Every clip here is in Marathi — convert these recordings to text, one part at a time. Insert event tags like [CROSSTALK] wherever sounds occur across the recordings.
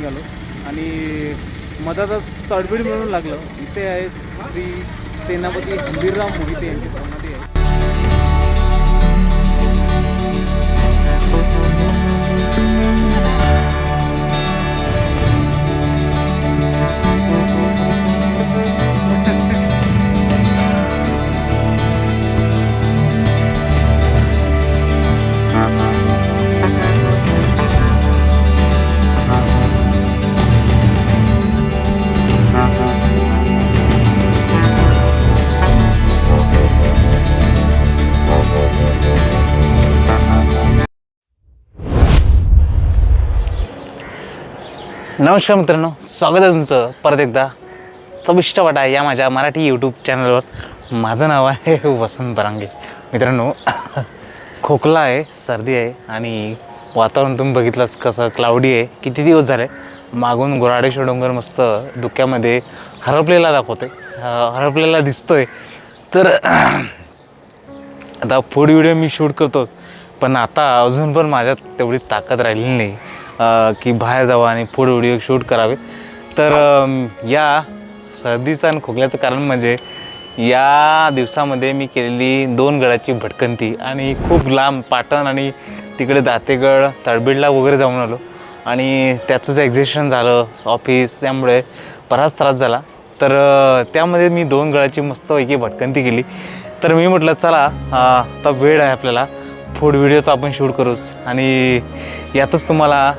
बघायला निघालो. आणि मधातच तडबीड मिळून लागलं. इथे आहे श्री सेनापती हंबीरराव मोहिते यांची नमस्कार मित्रांनो स्वागत आहे तुमचं परत एकदा. चविष्ट वाटा या माझ्या मराठी यूट्यूब चॅनलवर माझं नाव आहे वसंत परांगे मित्रांनो खोकला आहे सर्दी आहे आणि वातावरण तुम्ही बघितलंच कसं क्लाउडी आहे. किती दिवस झाले? मागून गोराडेश्वर डोंगर मस्त धुक्यामध्ये हरपलेला दाखवतो आहे हरपलेला दिसतो आहे तर आता फूड व्हिडिओ मी शूट करतो पण आता अजून पण माझ्यात तेवढी ताकद राहिलेली नाही. की बाहेर जावं आणि फूड व्हिडिओ शूट करावे. तर या सर्दीचं आणि खोकल्याचं कारण म्हणजे या दिवसामध्ये मी केलेली दोन गडाची भटकंती आणि खूप लांब पाटण आणि तिकडे दातेगड तळबीडला वगैरे जाऊन आलो. आणि त्याचंच एक्झिबिशन झालं ऑफिस त्यामुळे बराच त्रास झाला. तर त्यामध्ये मी दोन गडाची मस्तपैकी भटकंती केली. तर मी म्हटलं चला आता वेळ आहे आपल्याला. फूड व्हिडिओ तर आपण शूट करूच. आणि यातच तुम्हाला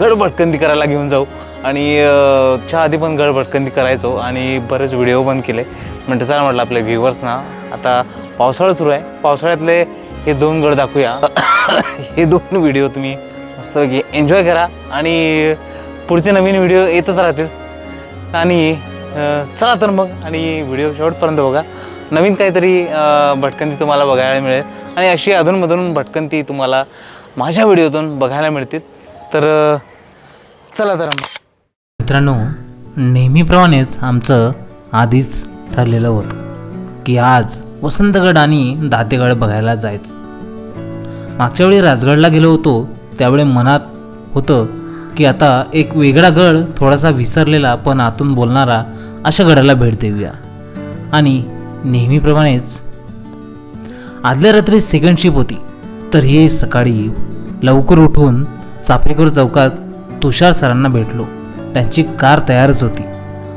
गडबडकंदी गड करायला घेऊन जाऊ. आणि च्या आधी पण गड करायचो आणि बरेच व्हिडिओ पण केले. म्हणते चला म्हटलं आपल्या व्ह्युअर्सना आता पावसाळा सुरू आहे. पावसाळ्यातले हे दोन गड दाखवूया. [COUGHS] हे दोन व्हिडिओ तुम्ही मस्तपैकी एन्जॉय करा. आणि पुढचे नवीन व्हिडिओ येतच राहतील. आणि चला तर मग. आणि व्हिडिओ शेवटपर्यंत बघा. नवीन काहीतरी भटकंदी भटकंती तुम्हाला बघायला मिळेल. आणि अशी अधूनमधून भटकंती तुम्हाला माझ्या व्हिडिओतून बघायला मिळतील. तर चला तर मित्रांनो नेहमीप्रमाणेच आमचं आधीच ठरलेलं होतं की आज वसंतगड आणि दातेगड बघायला जायचं. मागच्या वेळी राजगडला गेलो होतो त्यावेळी मनात होतं की आता एक वेगळा गड थोडासा विसरलेला पण आतून बोलणारा अशा गडाला भेट देऊया. आणि नेहमीप्रमाणेच आदल्या रात्री सेकंड शिप होती. तर हे सकाळी लवकर उठून चाफेकर चौकात तुषार सरांना भेटलो. त्यांची कार तयारच होती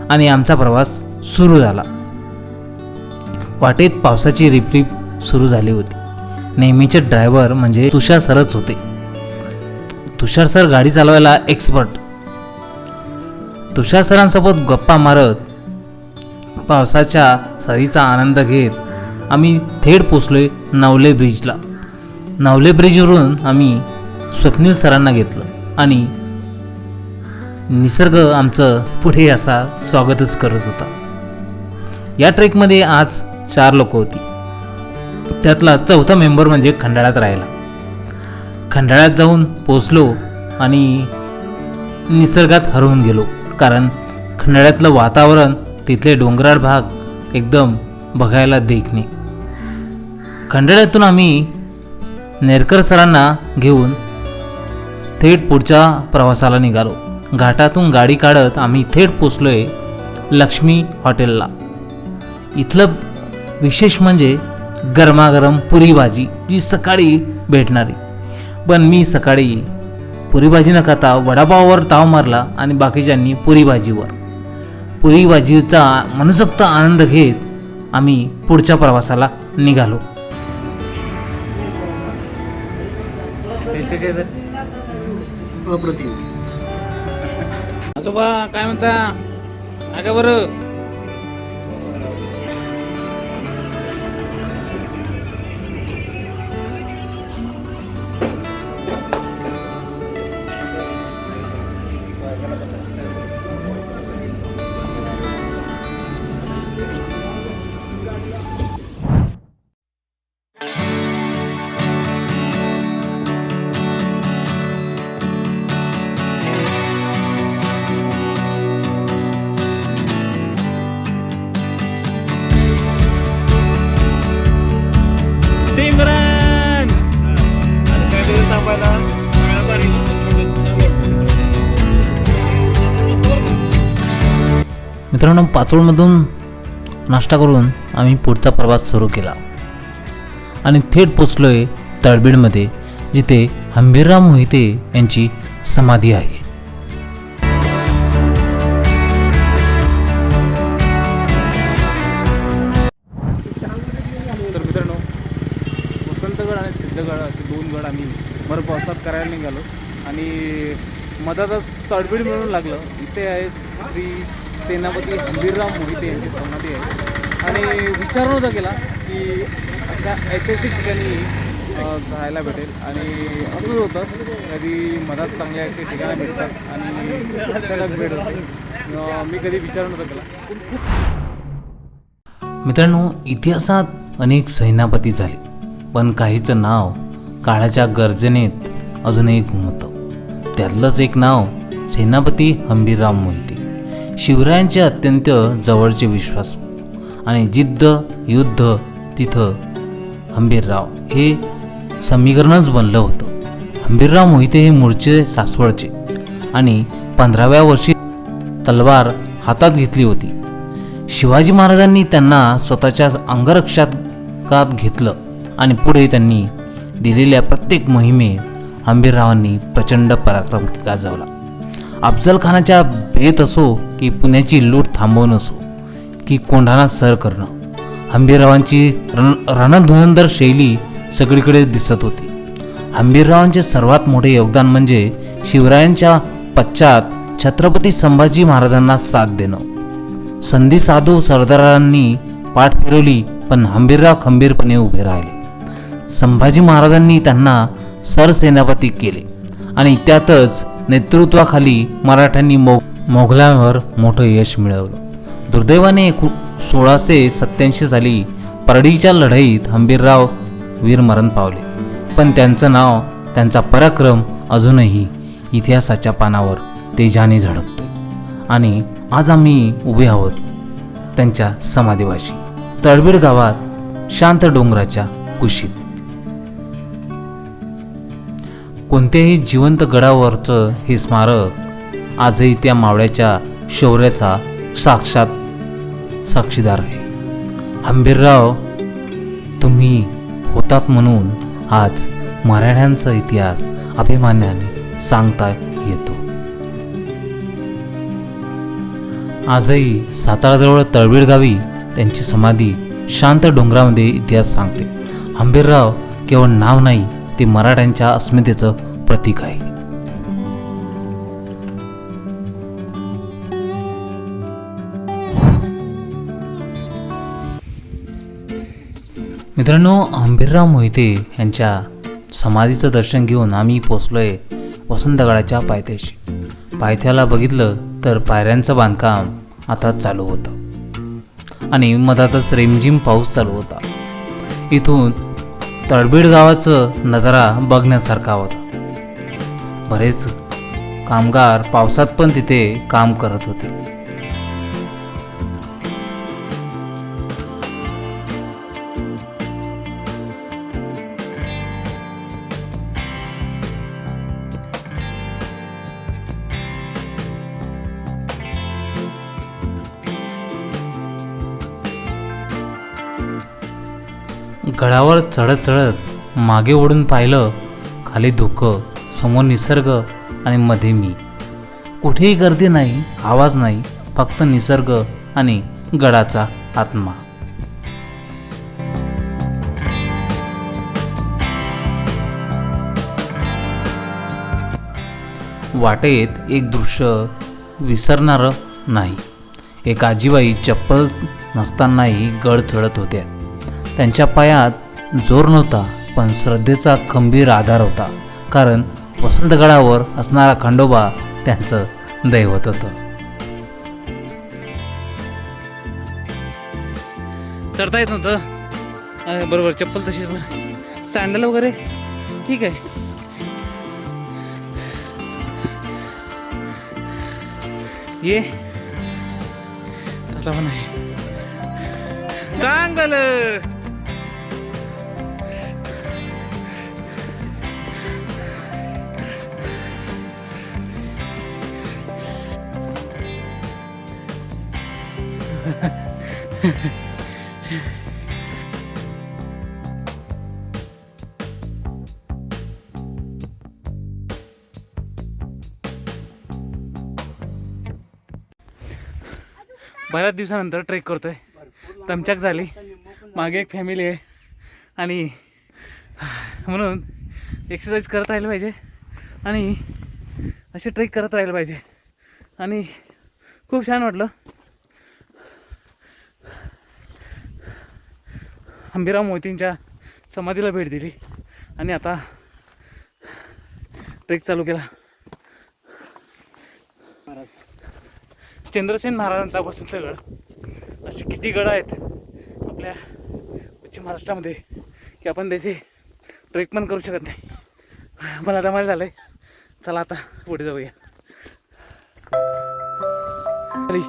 आणि आमचा प्रवास सुरू झाला. वाटेत पावसाची रिपरिप सुरू झाली होती. नेहमीचे ड्रायव्हर म्हणजे तुषार सरच होते. तुषार सर गाडी चालवायला एक्सपर्ट तुषार सरांसोबत गप्पा मारत पावसाच्या सरीचा आनंद घेत आम्ही थेट पोचलोय नावले ब्रिजला. नावले ब्रिजवरून आम्ही स्वप्नील सरांना घेतलं आणि निसर्ग आमचं पुढे असा स्वागतच करत होता. या ट्रेकमध्ये आज चार लोक होती. त्यातला चौथा मेंबर म्हणजे खंडाळ्यात राहिला. खंडाळ्यात जाऊन पोचलो आणि निसर्गात हरवून गेलो कारण खंडाळ्यातलं वातावरण तिथले डोंगराळ भाग एकदम बघायला देखणे खंडाळ्यातून आम्ही नेरकर सरांना घेऊन थेट पुढच्या प्रवासाला निघालो. घाटातून गाडी काढत आम्ही थेट पोचलोय लक्ष्मी हॉटेलला. इथलं विशेष म्हणजे गरमागरम पुरी भाजी जी सकाळी भेटणारी. पण मी सकाळी पुरी भाजी न खाता वडापावावर ताव मारला आणि बाकीच्यांनी पुरी भाजीवर. पुरी भाजीचा मनसोक्त आनंद घेत आम्ही पुढच्या प्रवासाला निघालो. अप्रतिम. आजोबा काय म्हणता? अगं बरं. मित्रांनो पाचोळमधून नाश्ता करून आम्ही पुढचा प्रवास सुरू केला. आणि थेट पोचलो आहे तळबीडमध्ये जिथे हंबीरराव मोहिते यांची समाधी आहे. तर मित्रांनो वसंतगड आणि सिद्धगड असे दोन गड आम्ही भर पावसात करायला निघालो. आणि मधातच तडबीड मिळून लागलं. इथे आहे श्री सेनापती हंबीरराव मोहिते यांची समाधी आहे. आणि विचार नव्हता केला की अशा ऐतिहासिक ठिकाणी जायला भेटेल. आणि असंच होतं कधी मधात चांगल्या असे ठिकाणं भेटतात आणि अचानक भेट होते. मी कधी विचार नव्हता केला. पण खूप मित्रांनो इतिहासात अनेक सेनापती झाले पण काहीचं नाव काळाच्या गर्जनेत अजूनही घुमतं. त्यातलंच एक नाव सेनापती हंबीरराव मोहिते. शिवरायांचे अत्यंत जवळचे विश्वास आणि जिद्द युद्ध तिथं हंबीरराव. हे समीकरणच बनलं होतं. हंबीरराव मोहिते हे मूळचे सासवडचे आणि पंधराव्या वर्षी तलवार हातात घेतली होती. शिवाजी महाराजांनी त्यांना स्वतःच्या अंगरक्षात घेतलं आणि पुढे त्यांनी दिलेल्या प्रत्येक मोहिमेत हंबीररावांनी प्रचंड पराक्रम गाजवला. अफजल खानाच्या भेत असो की पुण्याची लूट थांबवणं असो की कोंढाणा सर करणं. हंबीररावांची रण रणधुरंदर शैली सगळीकडे दिसत होती. हंबीररावांचे सर्वात मोठे योगदान म्हणजे शिवरायांच्या पश्चात छत्रपती संभाजी महाराजांना साथ देणं. संधी साधू सरदारांनी पाठ फिरवली पण हंबीरराव खंबीरपणे उभे राहिले. संभाजी महाराजांनी त्यांना सरसेनापती केले आणि त्यातच नेतृत्वाखाली मराठ्यांनी मो मोगलांवर मोठं यश मिळवलं. दुर्दैवाने सोळाशे सत्याऐंशी साली परडीच्या लढाईत हंबीरराव वीरमरण पावले. पण त्यांचं नाव त्यांचा पराक्रम अजूनही इतिहासाच्या पानावर तेजाने झळकतोय. आणि आज आम्ही उभे आहोत त्यांच्या समाधीवाशी तळबीड गावात शांत डोंगराच्या कुशीत. कोणत्याही जिवंत गडावरचं हे स्मारक आजही त्या मावळ्याच्या शौर्याचा साक्षात साक्षीदार आहे. हंबीरराव तुम्ही होतात म्हणून आज मराठ्यांचा इतिहास अभिमानाने सांगता येतो. आजही साताराजवळ तळबीळ गावी त्यांची समाधी शांत डोंगरामध्ये इतिहास सांगते. हंबीरराव केवळ नाव नाही ते मराठ्यांच्या अस्मितेचं प्रतीक आहे. मित्रांनो आंबीरराव मोहिते यांच्या समाधीचं दर्शन घेऊन आम्ही पोचलोय वसंतगडाच्या पायथ्याशी. पायथ्याला बघितलं तर पायऱ्यांचं बांधकाम आता चालू होतं. आणि मधातच रिमझिम पाऊस चालू होता. इथून तळबीड गावाचं नजारा बघण्यासारखा होता. बरेच कामगार पावसात पण तिथे काम करत होते. गडावर चढत चढत मागे ओढून पाहिलं खाली धुकं समोर निसर्ग आणि मध्ये मी. कुठेही गर्दी नाही आवाज नाही फक्त निसर्ग आणि गडाचा आत्मा. वाटेत एक दृश्य विसरणारं नाही. एक आजीबाई चप्पल नसतानाही गड चढत होत्या. त्यांच्या पायात जोर नव्हता पण श्रद्धेचा खंबीर आधार होता. कारण वसंतगडावर असणारा खंडोबा त्यांचं दैवत होतं. चढता येत नव्हतं. बरोबर चप्पल तशीच. सँडल वगैरे? ठीक आहे. ये. चांगलं. बऱ्याच दिवसानंतर ट्रेक करतोय. दमचाक झाली. मागे एक फॅमिली आहे. आणि म्हणून एक्सरसाइज करत राहिलं पाहिजे. आणि असे ट्रेक करत राहिलं पाहिजे. आणि खूप छान वाटलं. हंबीराव मोतींच्या समाधीला भेट दिली. आणि आता ट्रेक चालू केला. चंद्रसेन महाराजांचा वसंतगड असे किती गड आहेत आपल्या पश्चिम महाराष्ट्रामध्ये की आपण त्याची ट्रेक पण करू शकत नाही. मला आता मला झालं आहे चला आता पुढे जाऊया. खाली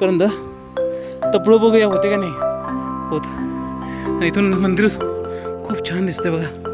पर्यंत तपडो बघूया होते का नाही? होत. आणि इथून मंदिर खूप छान दिसते बघा.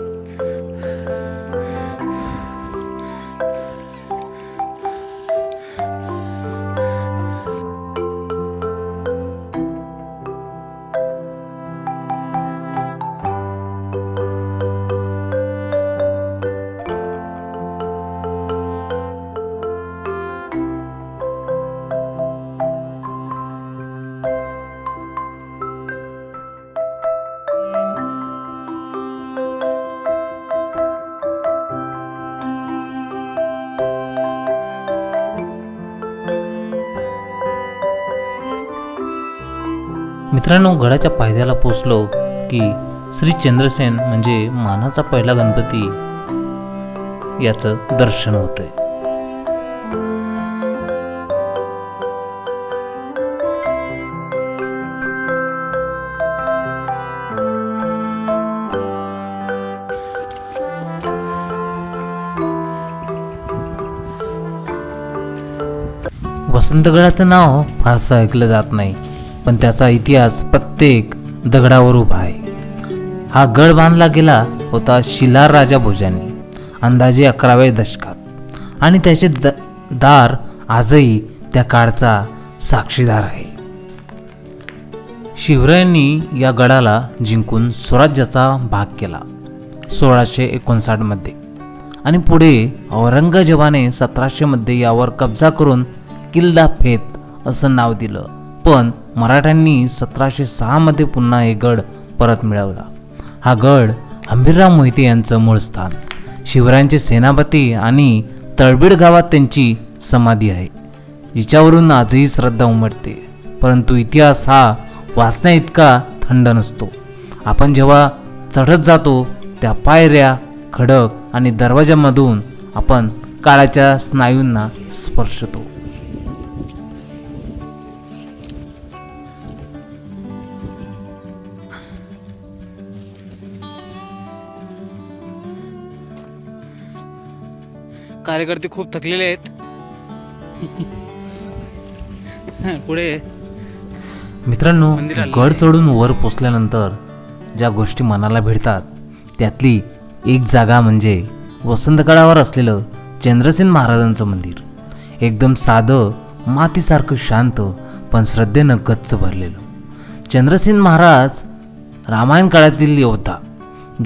मित्रांनो गडाच्या पायथ्याला पोचलो की श्री चंद्रसेन म्हणजे मानाचा पहिला गणपती याचं दर्शन होतंय. वसंतगडाचं नाव फारसं ऐकलं जात नाही. पण त्याचा इतिहास प्रत्येक दगडावर उभा आहे. हा गड बांधला गेला होता शिलार राजा भोजांनी अंदाजे अकराव्या दशकात. आणि त्याचे द दार आजही त्या काळचा साक्षीदार आहे. शिवरायांनी या गडाला जिंकून स्वराज्याचा भाग केला सोळाशे एकोणसाठमध्ये आणि पुढे औरंगजेबाने सतराशेमध्ये यावर कब्जा करून किल्ला फेत असं नाव दिलं. पण मराठ्यांनी सतराशे सहामध्ये पुन्हा हे गड परत मिळवला. हा गड हंबीरराव मोहिते यांचं मूळ स्थान. शिवरायांचे सेनापती आणि तळबीड गावात त्यांची समाधी आहे. जिच्यावरून आजही श्रद्धा उमटते. परंतु इतिहास हा वाचण्या इतका थंड नसतो. आपण जेव्हा चढत जातो त्या पायऱ्या खडक आणि दरवाजामधून आपण काळाच्या स्नायूंना स्पर्शतो. कार्यकर्ते खूप थकलेले आहेत. पुढे मित्रांनो गड. चढून वर पोचल्यानंतर ज्या गोष्टी मनाला भिडतात त्यातली एक जागा म्हणजे वसंतगडावर असलेलं चंद्रसेन महाराजांचं मंदिर. एकदम साधं मातीसारखं शांत पण श्रद्धेनं गच्च भरलेलं. चंद्रसेन महाराज रामायण काळातील योद्धा.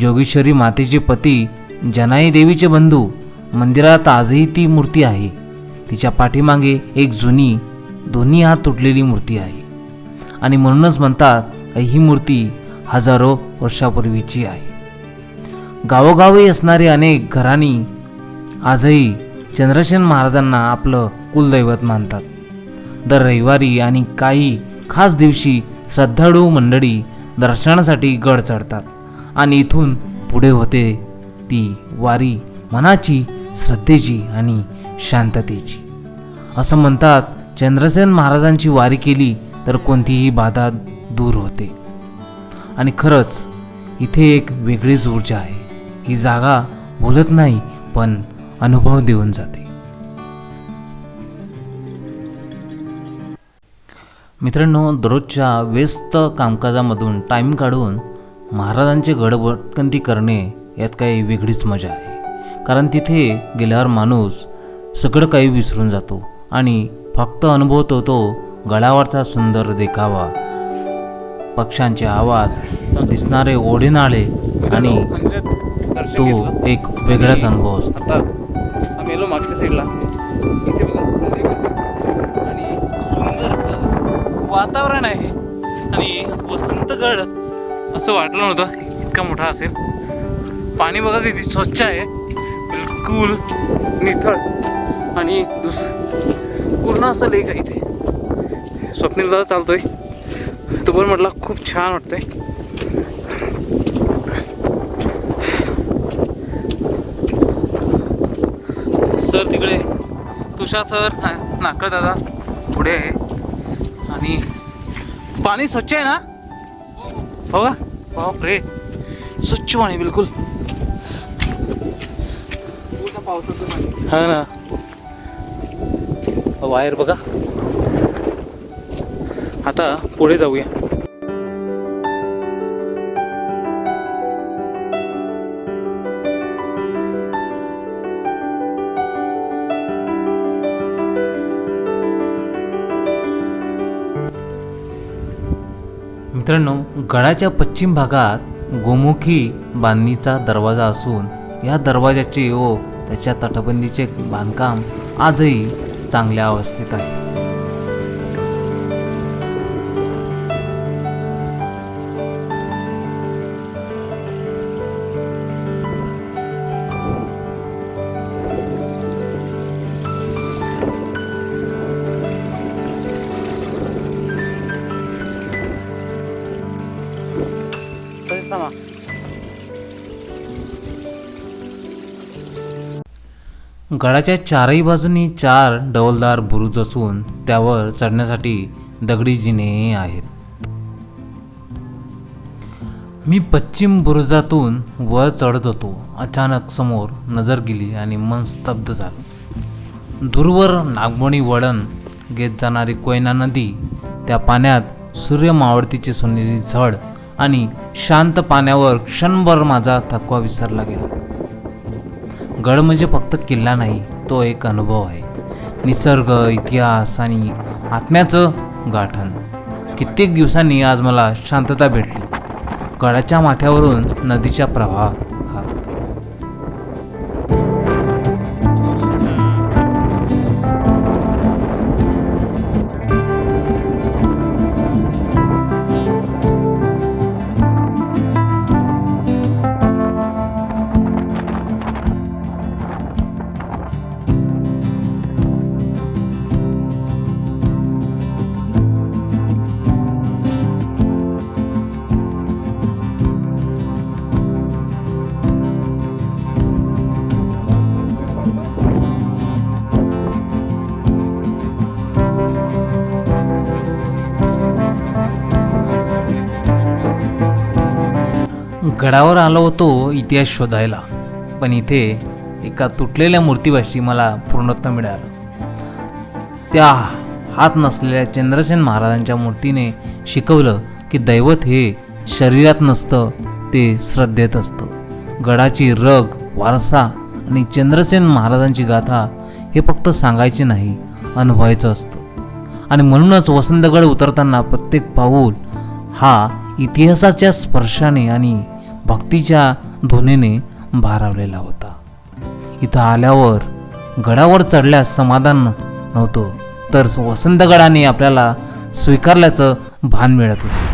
जोगेश्वरी मातेचे पती जनाई देवीचे बंधू मंदिरात आजही ती मूर्ती आहे. तिच्या पाठीमागे एक जुनी दोन्ही हात तुटलेली मूर्ती आहे. आणि म्हणूनच म्हणतात ही मूर्ती हजारो वर्षापूर्वीची आहे. गावोगावी असणारी अनेक घराणी आजही चंद्रसेन महाराजांना आपलं कुलदैवत मानतात. दर रविवारी आणि काही खास दिवशी श्रद्धाळू मंडळी दर्शनासाठी गड चढतात. आणि इथून पुढे होते ती वारी मनाची श्रद्धेची आणि शांततेची. असं म्हणतात चंद्रसेन महाराजांची वारी केली तर कोणतीही बाधा दूर होते. आणि खरंच इथे एक वेगळीच ऊर्जा आहे. ही जागा बोलत नाही पण अनुभव देऊन जाते. मित्रांनो दररोजच्या व्यस्त कामकाजामधून टाईम काढून महाराजांचे गडबडकंती करणे यात काही वेगळीच मजा आहे. कारण तिथे गेल्यावर माणूस सगळं काही विसरून जातो आणि फक्त अनुभवतो तो गडावरचा सुंदर देखावा. पक्ष्यांचे आवाज दिसणारे ओढेनाळे आणि तो एक वेगळाच अनुभव असतो. आम्ही आलो मागच्या साईडला. इथे बघा आणि सुंदर असं वातावरण आहे. आणि वसंतगड असं वाटलं नव्हतं इतका मोठा असेल. पाणी बघा किती स्वच्छ आहे. बिलकुल निथळ आणि दुस पूर्ण असं लेक आहे इथे. स्वप्नील दादा चालतोय. तो पण म्हटला खूप छान वाटतंय. सर तिकडे तुषार सर नाकळ दादा पुढे आहे. आणि पाणी स्वच्छ आहे ना? हो का? बाप रे स्वच्छ पाणी बिलकुल. हा ना. वायर बघा. आता पुढे जाऊया. मित्रांनो गडाच्या पश्चिम भागात गोमुखी बांधणीचा दरवाजा असून या दरवाजाचे व त्याच्या तटबंदीचे बांधकाम आजही चांगल्या अवस्थेत आहे. गडाच्या चारही बाजूनी चार डौलदार बुरुज असून त्यावर चढण्यासाठी दगडी जिने आहेत. मी पश्चिम बुरुजातून वर चढत होतो. अचानक समोर नजर गेली आणि मन स्तब्ध झालं. दूरवर नागमणी वळण घेत जाणारी कोयना नदी त्या पाण्यात सूर्य मावळतीची सोनेरी झड आणि शांत पाण्यावर क्षणभर माझा थकवा विसरला गेला. गड म्हणजे फक्त किल्ला नाही तो एक अनुभव आहे. निसर्ग इतिहास आणि आत्म्याचं गाठण. कित्येक दिवसांनी आज मला शांतता भेटली. गडाच्या माथ्यावरून नदीच्या प्रवाह गडावर आलो होतो इतिहास शोधायला. पण इथे एका तुटलेल्या मूर्तीपाशी मला पूर्णत्व मिळालं. त्या हात नसलेल्या चंद्रसेन महाराजांच्या मूर्तीने शिकवलं की दैवत हे शरीरात नसतं ते श्रद्धेत असतं. गडाची रग वारसा आणि चंद्रसेन महाराजांची गाथा हे फक्त सांगायचे नाही अनुभवायचं असतं. आणि म्हणूनच वसंतगड उतरताना प्रत्येक पाऊल हा इतिहासाच्या स्पर्शाने आणि भक्तीच्या धुनेने भारावलेला होता. इथं आल्यावर गडावर चढल्यास समाधान नव्हतं तर वसंतगडाने आपल्याला स्वीकारल्याचं भान मिळत होतं.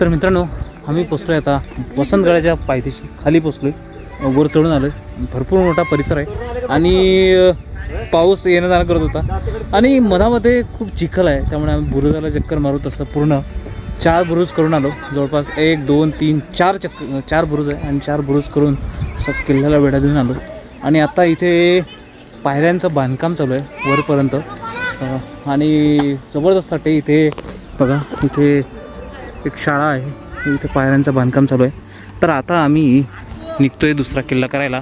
तर मित्रांनो आम्ही पोचलो आता वसंतगडाच्या पायथ्याशी खाली पोचलो आहे वर चढून आलो भरपूर मोठा परिसर आहे. आणि पाऊस येणं जाणं करत होता. आणि मधामध्ये खूप चिखल आहे. त्यामुळे आम्ही बुरुजाला चक्कर मारू तसं पूर्ण चार बुरुज करून आलो. जवळपास एक दोन तीन चार चक्क चार बुरुज आहे आणि चार बुरुज करून असं किल्ल्याला वेढा देऊन आलो. आणि आता इथे पायऱ्यांचं बांधकाम चालू आहे वरपर्यंत. आणि जबरदस्त वाटते इथे. बघा इथे एक शाळा आहे. इथे पायऱ्यांचं बांधकाम चालू आहे. तर आता आम्ही निघतोय दुसरा किल्ला करायला.